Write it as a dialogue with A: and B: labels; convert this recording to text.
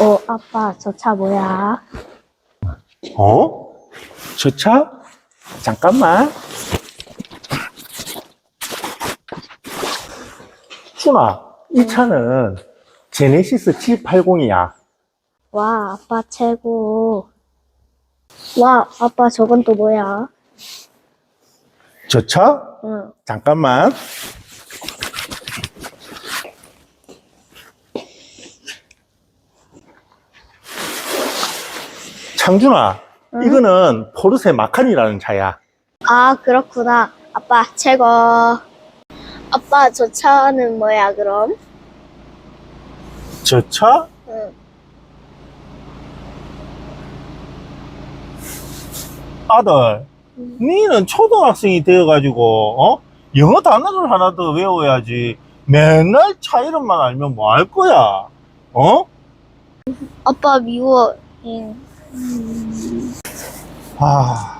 A: 어, 아빠, 저 차 뭐야?
B: 어? 저 차? 잠깐만. 준아, 이 차는 제네시스 G80이야.
A: 와, 아빠 최고. 와, 아빠 저건 또 뭐야?
B: 저 차?
A: 응.
B: 잠깐만. 창준아, 이거는 포르쉐 마칸이라는 차야.
A: 아, 그렇구나. 아빠 최고. 아빠 저 차는 뭐야, 그럼?
B: 저 차?
A: 응.
B: 아들, 니는 초등학생이 되어가지고, 어? 영어 단어를 하나 더 외워야지. 맨날 차 이름만 알면 뭐 할 거야? 어?
A: 아빠 미워. 응.
B: 아,